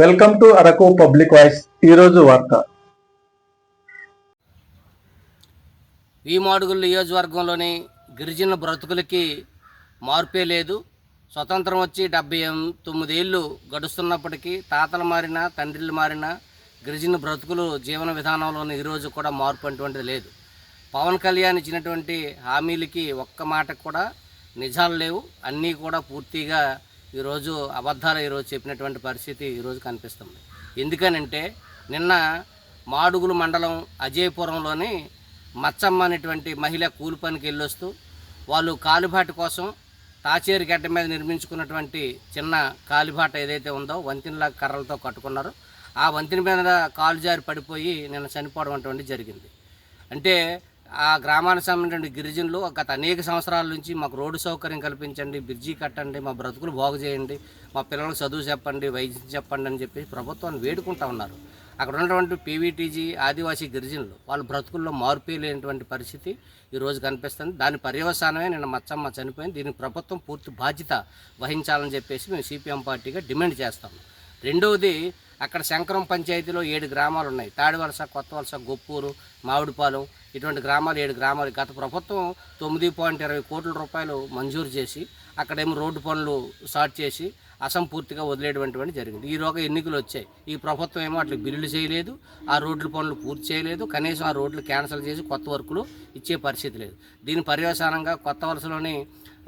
Welcome to Araku public voice ఈరోజు వార్త. ఈ మాడుగుల నియోజకవర్గంలోని గిరిజన బ్రతుకులకి మార్పే లేదు. స్వతంత్రం వచ్చి డెబ్బై తొమ్మిదేళ్ళు గడుస్తున్నప్పటికీ తాతలు మారినా తండ్రిలు మారినా గిరిజన బ్రతుకులు జీవన విధానంలోని ఈరోజు కూడా మార్పు అటువంటిది లేదు. పవన్ కళ్యాణ్ ఇచ్చినటువంటి హామీలకి ఒక్క మాట కూడా నిజాలు లేవు. అన్నీ కూడా పూర్తిగా ఈరోజు అబద్ధాలు ఈరోజు చెప్పినటువంటి పరిస్థితి ఈరోజు కనిపిస్తుంది. ఎందుకనంటే నిన్న మాడుగులు మండలం అజయపురంలోని మచ్చమ్మ అనేటువంటి మహిళ కూలి పనికి వెళ్ళొస్తూ వాళ్ళు కాలిబాట కోసం తాచేరు గడ్డ మీద నిర్మించుకున్నటువంటి చిన్న కాలిబాట ఏదైతే ఉందో వంతెనలా కర్రలతో కట్టుకున్నారో. ఆ వంతెన మీద కాలు జారి పడిపోయి నిన్న చనిపోవడం అటువంటి జరిగింది. అంటే ఆ గ్రామానికి సంబంధించిన గిరిజనులు గత అనేక సంవత్సరాల నుంచి మాకు రోడ్డు సౌకర్యం కల్పించండి బ్రిడ్జి కట్టండి మా బ్రతుకులు బాగు చేయండి మా పిల్లలకు చదువు చెప్పండి వైద్యం చెప్పండి అని చెప్పి ప్రభుత్వాన్ని వేడుకుంటా ఉన్నారు. అక్కడ ఉన్నటువంటి పీవీటీజీ ఆదివాసీ గిరిజనులు వాళ్ళ బ్రతుకుల్లో మార్పే లేనటువంటి పరిస్థితి ఈరోజు కనిపిస్తుంది. దాని పర్యవసానమే నిన్న మచ్చమ్మ చనిపోయింది. దీనికి ప్రభుత్వం పూర్తి బాధ్యత వహించాలని చెప్పేసి మేము సిపిఎం పార్టీగా డిమాండ్ చేస్తాము. రెండవది అక్కడ శంకరం పంచాయతీలో ఏడు గ్రామాలు ఉన్నాయి. తాడివలస కొత్త వలస గొప్పూరు మామిడిపాలెం ఇటువంటి గ్రామాలు ఏడు గ్రామాలు. గత ప్రభుత్వం తొమ్మిది పాయింట్ ఇరవై కోట్ల రూపాయలు మంజూరు చేసి అక్కడేమో రోడ్డు పనులు స్టార్ట్ చేసి అసంపూర్తిగా వదిలేటువంటి జరిగింది. ఈ రోజు ఎన్నికలు వచ్చాయి. ఈ ప్రభుత్వం ఏమో అట్లా బిల్లులు చేయలేదు ఆ రోడ్ల పనులు పూర్తి చేయలేదు కనీసం ఆ రోడ్లు క్యాన్సిల్ చేసి కొత్త వర్కులు ఇచ్చే పరిస్థితి లేదు. దీని పర్యవసానంగా కొత్త వలసలోని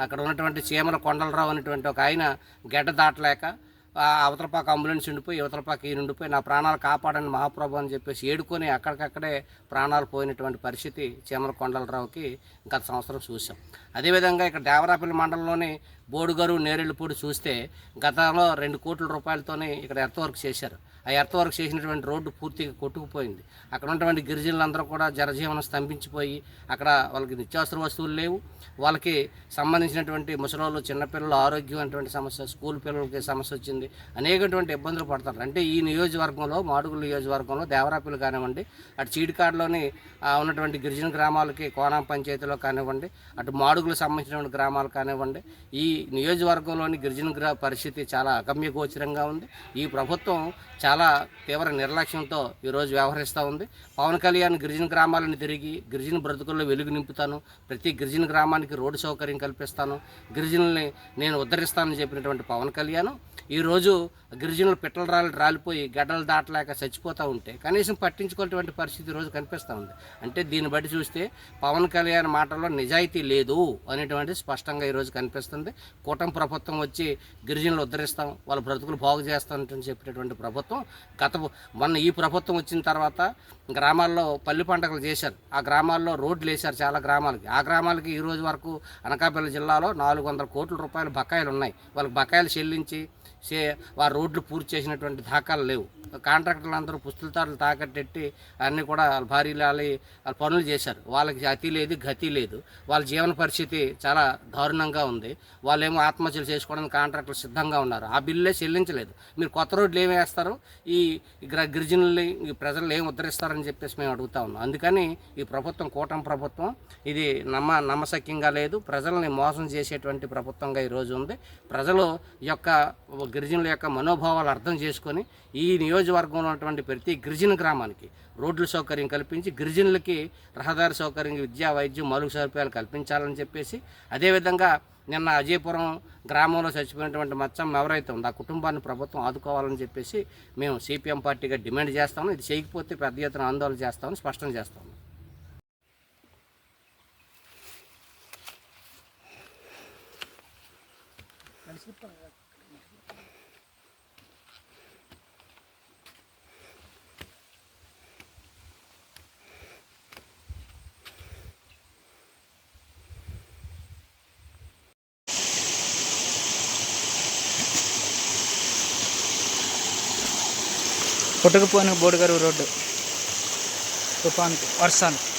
అక్కడ ఉన్నటువంటి చీమల కొండలరావు అనేటువంటి ఒక ఆయన గడ్డ దాటలేక అవతల పక్క అంబులెన్స్ ఉండిపోయి యువతల పక్క ఈయన ఉండిపోయి నా ప్రాణాలు కాపాడని మహాప్రభు అని చెప్పేసి ఏడుకొని అక్కడికక్కడే ప్రాణాలు పోయినటువంటి పరిస్థితి చీమల కొండలరావుకి గత సంవత్సరం చూసాం అదేవిధంగా ఇక్కడ దేవరాపల్లి మండలంలోని బోడుగరు నేరెళ్ళపూడి చూస్తే గతంలో రెండు కోట్ల రూపాయలతోనే ఇక్కడ ఎర్త్ వర్క్ చేశారు. ఆ ఎర్త్ వర్క్ చేసినటువంటి రోడ్డు పూర్తిగా కొట్టుకుపోయింది. అక్కడ ఉన్నటువంటి గిరిజనులందరూ కూడా జనజీవనం స్తంభించిపోయి అక్కడ వాళ్ళకి నిత్యావసర వస్తువులు లేవు. వాళ్ళకి సంబంధించినటువంటి ముసలోళ్ళు చిన్నపిల్లలు ఆరోగ్యం అటువంటి సమస్య స్కూల్ పిల్లలకి సమస్య వచ్చింది. అనేకటువంటి ఇబ్బందులు పడతారు. అంటే ఈ నియోజకవర్గంలో మాడుగుల నియోజకవర్గంలో దేవరాపిల్లు కానివ్వండి అటు చీడికాడలోని ఉన్నటువంటి గిరిజన గ్రామాలకి కోనా పంచాయతీలో కానివ్వండి అటు మాడుగులకు సంబంధించినటువంటి గ్రామాలు కానివ్వండి ఈ నియోజకవర్గంలోని గిరిజన గ్రా పరిస్థితి చాలా అగమ్యగోచరంగా ఉంది. ఈ ప్రభుత్వం చాలా తీవ్ర నిర్లక్ష్యంతో ఈరోజు వ్యవహరిస్తూ ఉంది. పవన్ కళ్యాణ్ గిరిజన గ్రామాలను తిరిగి గిరిజన బ్రతుకుల్లో వెలుగు నింపుతాను. ప్రతి గిరిజన గ్రామానికి రోడ్డు సౌకర్యం కల్పిస్తాను. గిరిజనుల్ని నేను ఉద్ధరిస్తానని చెప్పినటువంటి పవన్ కళ్యాణ్ ఈరోజు గిరిజనులు పిట్టల రాలి రాలిపోయి గడ్డలు దాటలేక చచ్చిపోతూ ఉంటే కనీసం పట్టించుకునేటువంటి పరిస్థితి ఈరోజు కనిపిస్తూ ఉంది. అంటే దీన్ని బట్టి చూస్తే పవన్ కళ్యాణ్ మాటల్లో నిజాయితీ లేదు అనేటువంటి స్పష్టంగా ఈరోజు కనిపిస్తుంది. కూటమి ప్రభుత్వం వచ్చి గిరిజనులు ఉద్ధరిస్తాం వాళ్ళ బ్రతుకులు బాగు చేస్తామని చెప్పినటువంటి ప్రభుత్వం గత మొన్న ఈ ప్రభుత్వం వచ్చిన తర్వాత గ్రామాల్లో పల్లి పంటలు చేశారు. ఆ గ్రామాల్లో రోడ్లు వేశారు చాలా గ్రామాలకి. ఆ గ్రామాలకి ఈ రోజు వరకు అనకాపల్లి జిల్లాలో నాలుగు వందల కోట్ల రూపాయల బకాయిలు ఉన్నాయి. వాళ్ళకి బకాయిలు చెల్లించి చే వారు రోడ్లు పూర్తి చేసినటువంటి దాఖలు లేవు. కాంట్రాక్టర్లు అందరూ పుస్తకాలు తాకట్టెట్టి అన్నీ కూడా భారీ లాలి వాళ్ళ పనులు చేశారు. వాళ్ళకి అతి లేదు గతి లేదు. వాళ్ళ జీవన పరిస్థితి చాలా దారుణంగా ఉంది. వాళ్ళేమో ఆత్మహత్యలు చేసుకోవడానికి కాంట్రాక్టర్లు సిద్ధంగా ఉన్నారు. ఆ బిల్లులే చెల్లించలేదు. మీరు కొత్త రోడ్లు ఏమి వేస్తారు? ఈ గిరిజనుల్ని ఈ ప్రజలు ఏం ఉద్ధరిస్తారని చెప్పేసి మేము అడుగుతా ఉన్నాం. అందుకని ఈ ప్రభుత్వం కూటమి ప్రభుత్వం ఇది నమ్మ నమ్మశక్యంగా లేదు. ప్రజల్ని మోసం చేసేటువంటి ప్రభుత్వంగా ఈరోజు ఉంది. ప్రజలు యొక్క గిరిజనుల యొక్క మనోభావాలు అర్థం చేసుకొని ఈ నియోజకవర్గంలో ఉన్నటువంటి ప్రతి గిరిజన గ్రామానికి రోడ్ల సౌకర్యం కల్పించి గిరిజనులకి రహదారి సౌకర్యం విద్యా వైద్యం మరుగు సదుపాయాలు కల్పించాలని చెప్పేసి అదేవిధంగా నిన్న అజయపురం గ్రామంలో చచ్చిపోయినటువంటి మచ్చం ఎవరైతే ఉందో ఆ కుటుంబాన్ని ప్రభుత్వం ఆదుకోవాలని చెప్పేసి మేము సిపిఎం పార్టీగా డిమాండ్ చేస్తాము. ఇది చేయకపోతే పెద్ద ఎత్తున ఆందోళన చేస్తామని స్పష్టం చేస్తాము. కొట్టుకుపోయిన బోడుగారు రోడ్డు తుఫాన్కి వర్షానికి.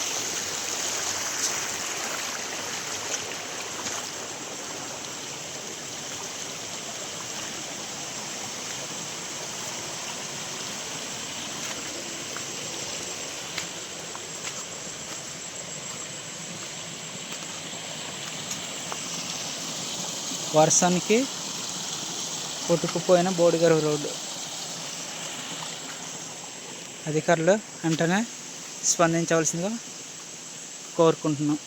వర్షానికి కొట్టుకుపోయిన బోడిగరువు రోడ్డు. అధికారులు వెంటనే స్పందించవలసిందిగా కోరుకుంటున్నాం.